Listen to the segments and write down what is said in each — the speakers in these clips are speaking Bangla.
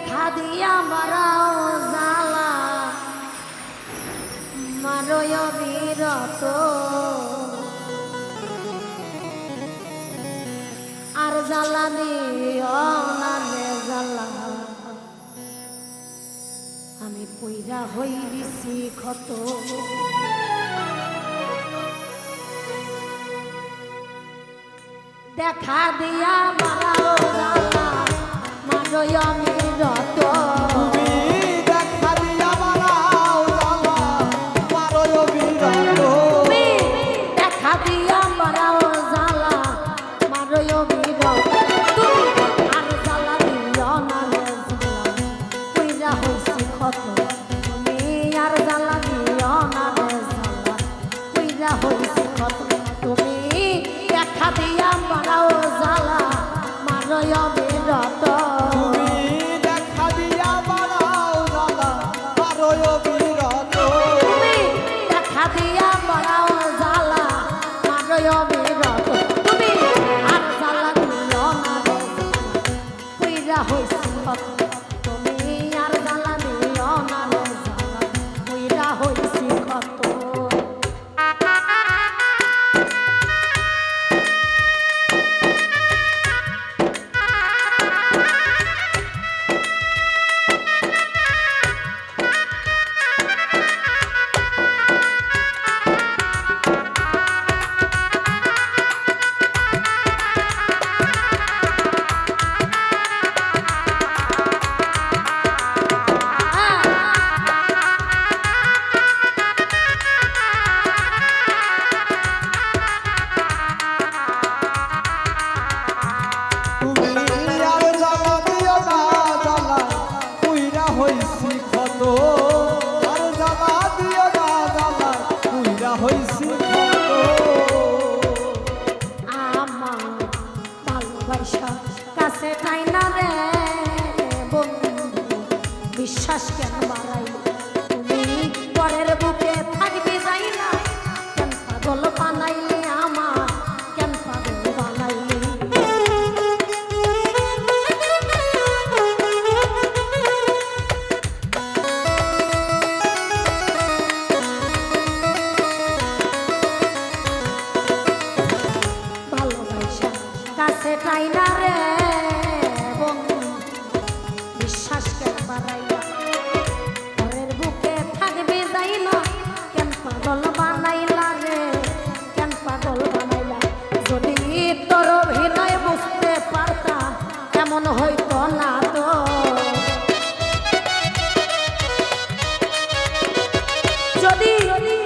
দেখা দিয়া মারাও জালা মারয় বিরত। আর জ্বালা দিও না জ্বালা। আমি পইরা হই দিছি ক্ষত। দেখা দিয়া মারাও জালা রয় আমি রয়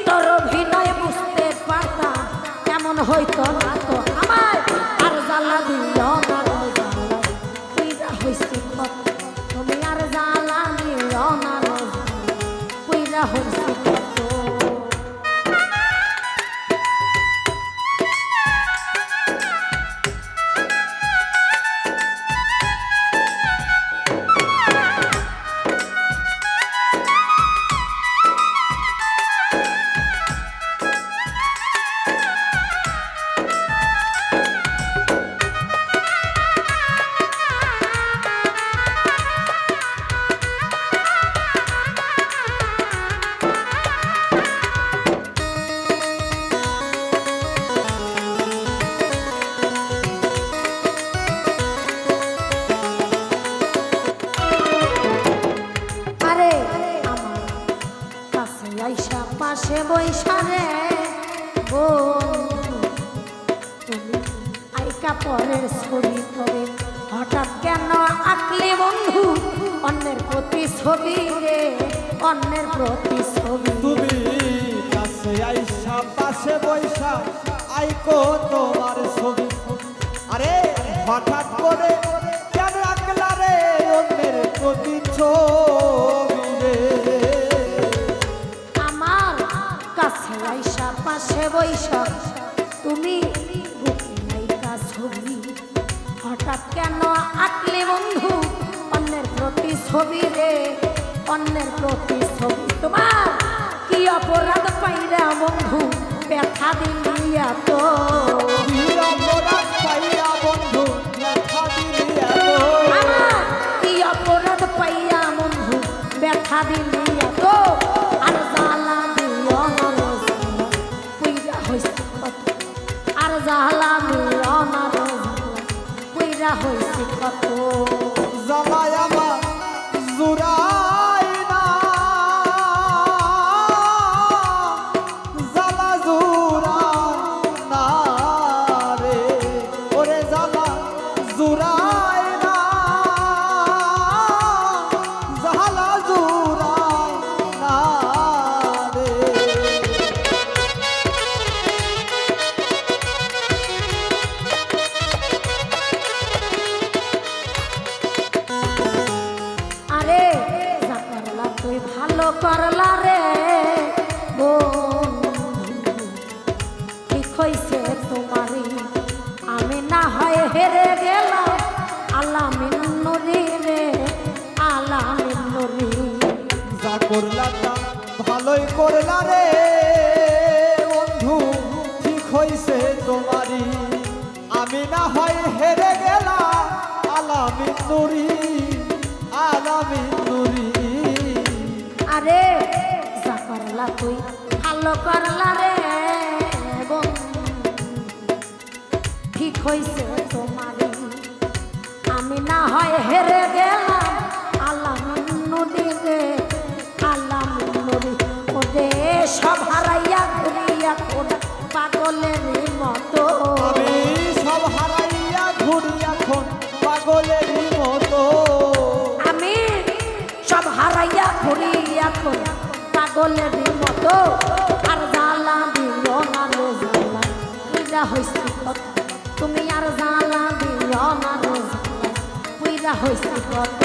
তোর অভিনয় বুঝতে পারতাম কেমন হইতো না? পরের ছবি তবে। হঠাৎ কেন আঁকলে বন্ধু অন্যের প্রতি ছবি রে? অন্যের প্রতি ছবি তুমি কাছে আইসা পাশে বৈশা আইকো তোমার ছবি। আরে হঠাৎ করে কেন আঁকলা রে অন্যের প্রতি ছবি রে? আমার কাছে আইসা পাশে বৈশা তুমি ছবি হঠাৎ কেন আঁকলে বন্ধু অন্যের প্রতি ছবি রে? অন্যের প্রতি ছবি তোমার কি অপরাধ পাইরা বন্ধু? ব্যথা দিলিয়া তো জ্বালা দিও না রে জ্বালা পুইরা হইছে কত জ্বালায় করলা রে হইছে তোমারই আমি না হয় হেরে গেলাম। আলামিন নুরি রে, আলামিন নুরি। যা করলা ভালোই করলা রে বন্ধু। ঠিক হইছে তোমারই আমি না হয় হেরে গেলাম। আলামি নুরি। করলা তুই ভালো করলা রে ঠিক হইছে তোমারই আমি না হয় হেরে গেলাম, আল্লাহ আল্লাহ নদী সব হারাইয়া ঘুরিয়া খোদা পাগলের মতো। সব হারাইয়া ঘুরি এখন পাগলের পাগলের মতো আর জ্বালা দিও না রে জ্বালা। পুইরা কত তুমি আর জ্বালা দিও না রে জ্বালা। পুইরা হইছি কত